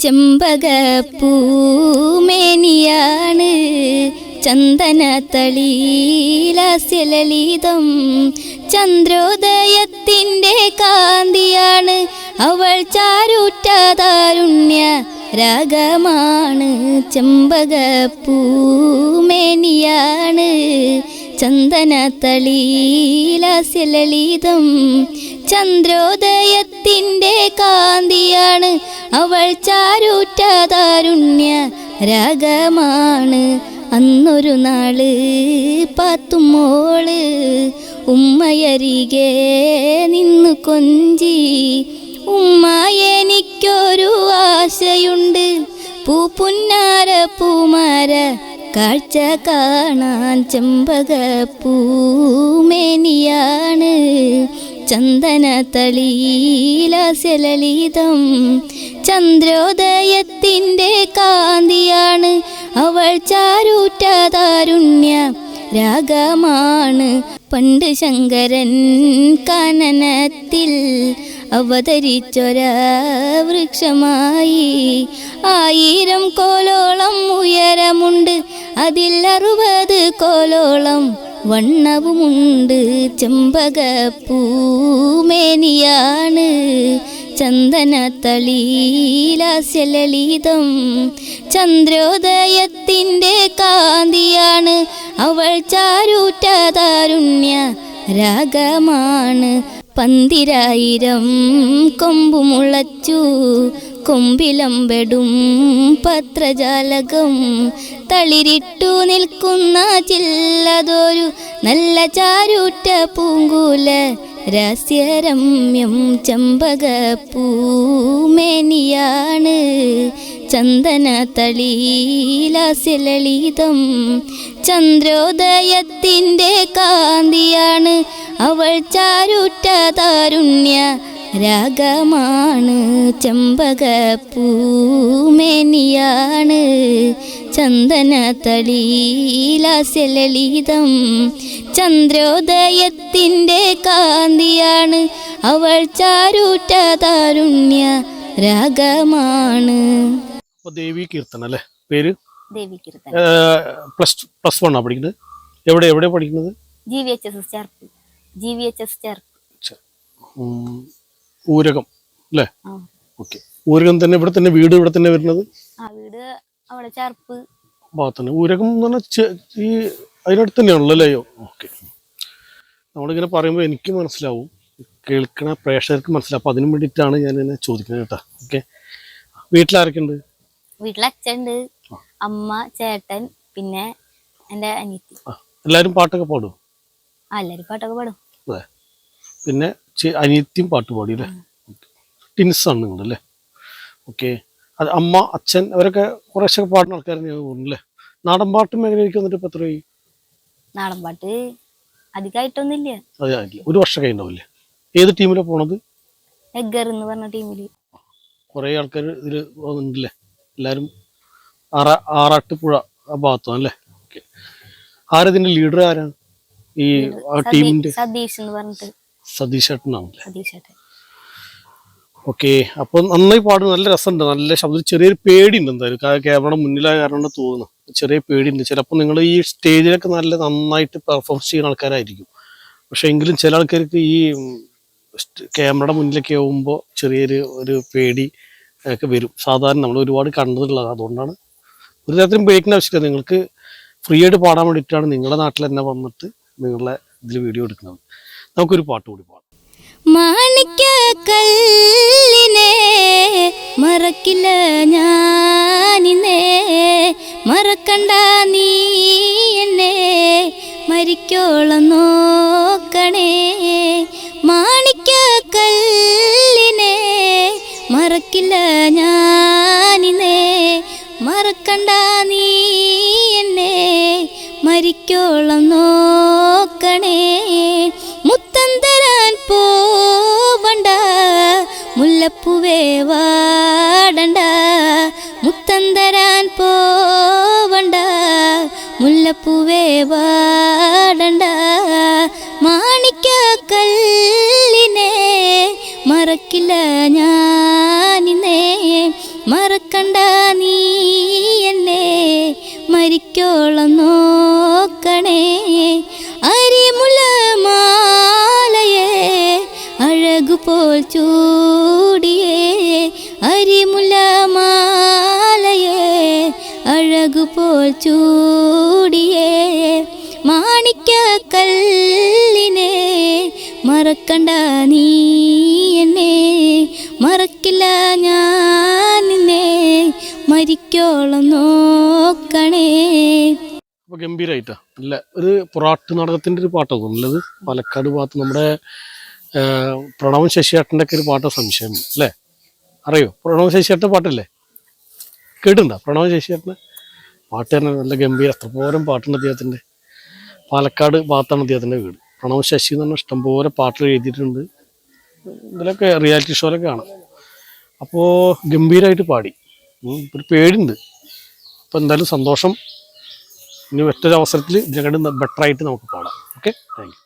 ചെമ്പകപ്പൂമേനിയാണ് ചന്ദന തളീലാസ്യലളിതം. ചന്ദ്രോദയത്തിന്റെ കാന്തിയാണ് അവൾ ചാരുറ്റതാരുണ്യ രാഗമാണ്. ചെമ്പകപ്പൂമേനിയാണ് ചന്ദന തളീലാസ്യലളിതം. ചന്ദ്രോദയത്തിന്റെ കാന്തിയാണ് അവൾ ചാരൂറ്റ താരുണ്യ രാഗമാണ്. അന്നൊരു നാൾ പാത്തുമോൾ ഉമ്മയരികെ നിന്നു കൊഞ്ചി. ഉമ്മ എനിക്കൊരു ആശയുണ്ട്. പൂപ്പുന്നാര പൂമാര കാഴ്ച കാണാൻ ചെമ്പകപ്പൂമേനിയാണ് ചന്ദന തളീലാസ്യലളിതം ചന്ദ്രോദയത്തിന്റെ കാന്തിയാണ് അവൾ ചാരൂറ്റതാരുണ്യ രാഗമാണ്. പണ്ട് ശങ്കരൻ കാനനത്തിൽ അവതരിച്ചൊര വൃക്ഷമായി ആയിരം കോലോളം ഉയരമുണ്ട്. അതിൽ അറുപത് കോലോളം വണ്ണവുമുണ്ട്. ചെമ്പകപ്പൂമേനിയാണ്. ചന്ദന തളീലാസ്യലളിതം ചന്ദ്രോദയത്തിന്റെ കാന്തിയാണ്. അവൾ ചാരൂറ്റതാരുണ്യ രാഗമാണ്. പന്തിരായിരം കൊമ്പുമുളച്ചു. കൊമ്പിലമ്പെടും പത്രജാലകം. തളിരിട്ടു നിൽക്കുന്ന ചില്ലതൊരു നല്ല ചാരൂറ്റ പൂങ്കൂല. രഹസ്യരമ്യം ചെമ്പകപ്പൂമേനിയാണ് ചന്ദന തളീലാസ്യലളിതം ചന്ദ്രോദയത്തിന്റെ കാന്തിയാണ് അവൾ ചാരുറ്റ താരുണ്യ രാഗമാണ്. ചെമ്പകപ്പൂമേനിയാണ് ചന്ദന തളീലാസ്യലളിതം ചന്ദ്രോദയത്തിന്റെ കാന്തിയാണ് അവൾ ചാരുറ്റ താരുണ്യ രാഗമാണ്. അപ്പോൾ ദേവി കീർത്തന അല്ലേ? പേര്? പ്ലസ് പ്ലസ് ആ പഠിക്കുന്നത്? എവിടെ എവിടെ പഠിക്കുന്നത്? G V H S Cherpu. G V H S Cherpu. ഉം, ഊരകം അല്ലേ? ഓക്കെ. ഊരകം തന്നെ ഇവിടെ തന്നെ വീട് ഇവിടെ തന്നെ വരുന്നത്? ആ വീട് അവിടെ ചേർപ്പ്. ഭാഗത്തന്നെ ഊരകം എന്ന് പറഞ്ഞാൽ ഈ അതിനടുത്ത് തന്നെയാണല്ലോ അല്ലേ? ഓക്കെ. നമ്മളിങ്ങനെ പറയുമ്പോൾ എനിക്ക് മനസ്സിലാവും. കേൾക്കണ പ്രേക്ഷകർക്ക് മനസ്സിലാവും. അപ്പൊ അതിനു വേണ്ടിയിട്ടാണ് ഞാൻ ചോദിക്കുന്നത് കേട്ടോ. ഓക്കെ. വീട്ടിലാരൊക്കെ ഉണ്ട് വീട്ടിൽ അച്ഛണ്ട് അമ്മ ചേട്ടൻ പിന്നെ എന്റെ അനിയത്തി. എല്ലാരും പാട്ടൊക്കെ പാടും ആ എല്ലാരും പാട്ടൊക്കെ പാടും. പിന്നെ അനിയത്തിയും പാട്ട് പാടി അല്ലേ? ടിൻസ് ആണ് നിങ്ങളല്ലേ ഓക്കെ അത് അമ്മ അച്ഛൻ അവരൊക്കെ കുറേശ്ശൊക്കെ പാടുന്ന തോന്നുന്നു അല്ലേ? നാടൻ പാട്ട് മേഖലയിലേക്ക് വന്നിട്ട് ഇപ്പൊ എത്രയായി? നാടൻ പാട്ട് അധികമായിട്ടൊന്നുമില്ല ഒരു വർഷം കഴിഞ്ഞാവില്ലേ ഏത് ടീമിലാണ് പോണത്? എഗർ എന്ന് പറഞ്ഞ ടീമിൽ കുറേ ആൾക്കാർ ഇതിൽ വന്നിട്ടുണ്ടല്ലേ എല്ലാവരും ആറാ ആറാട്ടുപുഴ ആ ഭാഗത്താണ് അല്ലേ? ഓക്കെ ആരതിന്റെ ലീഡർ ആരാണ് ഈ ടീമിന്റെ സതീഷ് എന്ന് പറഞ്ഞിട്ട്. സതീഷ് ഏട്ടനാണല്ലേ സതീഷ് ഓക്കെ അപ്പൊ നന്നായി പാടും. നല്ല രസമുണ്ട്. നല്ല ശബ്ദം. ചെറിയൊരു പേടിയുണ്ട് എന്തായാലും. കാ- ക്യാമറ മുന്നിലായ കാരണം തോന്നുന്നു ചെറിയ പേടിയുണ്ട്. ചിലപ്പോൾ നിങ്ങൾ ഈ സ്റ്റേജിലൊക്കെ നല്ല നന്നായിട്ട് പെർഫോം ചെയ്യുന്ന ആൾക്കാരായിരിക്കും. പക്ഷെ എങ്കിലും ചില ആൾക്കാർക്ക് ഈ ക്യാമറയുടെ മുന്നിലൊക്കെ ആവുമ്പോൾ ചെറിയൊരു ഒരു പേടി ഒക്കെ വരും. സാധാരണ നമ്മൾ ഒരുപാട് കണ്ടതുള്ളത് അതുകൊണ്ടാണ് ഒരു തരത്തിലും പേടിക്കേണ്ട ആവശ്യമില്ല. നിങ്ങൾക്ക് ഫ്രീ ആയിട്ട് പാടാൻ വേണ്ടിയിട്ടാണ് നിങ്ങളുടെ നാട്ടിൽ തന്നെ വന്നിട്ട് നിങ്ങളുടെ ഇതിൽ വീഡിയോ എടുക്കുന്നത്. നമുക്കൊരു പാട്ട് കൂടി പാടാം. മാണിക്ക കല്ലിനെ മറക്കില്ല ഞാനിനെ മറക്കണ്ട നീ എന്നെ. മരിക്കോളം പോവണ്ട മുല്ലപ്പൂവേ വാടണ്ട. മുത്തന്തരാൻ പോവണ്ട മുല്ലപ്പൂവേ വാടണ്ട. മാണിക്ക കല്ലിനെ മറക്കില്ല ഞാനിന്നേ അരിമുല മാലയേ അഴകുപോൽ ചൂടിയേ. മാണിക്ക കല്ലിനെ മറക്കണ്ട നീ മറക്കില്ല ഞാൻ നിന്നെ. മരിക്കോളം നോക്കണേ. ഗംഭീരായിട്ടാ. നല്ല ഒരു പൊറാട്ട് നാടകത്തിന്റെ ഒരു പാട്ടാണ് നല്ലത് പാലക്കാട് ഭാഗത്ത് നമ്മുടെ പ്രണവ് പ്രണവൻ ഒക്കെ ഒരു പാട്ടോ സംശയം. അല്ലേ? അറിയോ? പ്രണവ് ശശിയേട്ടന്റെ പാട്ടല്ലേ? കേട്ടുണ്ടോ പ്രണവ് ശശിയേട്ടന് പാട്ട് തന്നെ നല്ല ഗംഭീര. അത്രപോരം പാട്ടുണ്ട് അദ്ദേഹത്തിന്റെ. പാലക്കാട് ഭാഗത്താണ് അദ്ദേഹത്തിന്റെ വീട്. പ്രണവ് ശശി എന്ന് പറഞ്ഞാൽ ഇഷ്ടംപോലെ പാട്ടുകൾ എഴുതിയിട്ടുണ്ട്. ഇതിലൊക്കെ റിയാലിറ്റി ഷോയിലൊക്കെ കാണാം. അപ്പോൾ ഗംഭീരമായിട്ട് പാടി. ഒരു പേടിയുണ്ട്. അപ്പോൾ എന്തായാലും സന്തോഷം. ഇനി മറ്റൊരു അവസരത്തിൽ ഇതിനെക്കാട്ടും ബെറ്ററായിട്ട് നമുക്ക് പാടാം. ഓക്കെ? താങ്ക്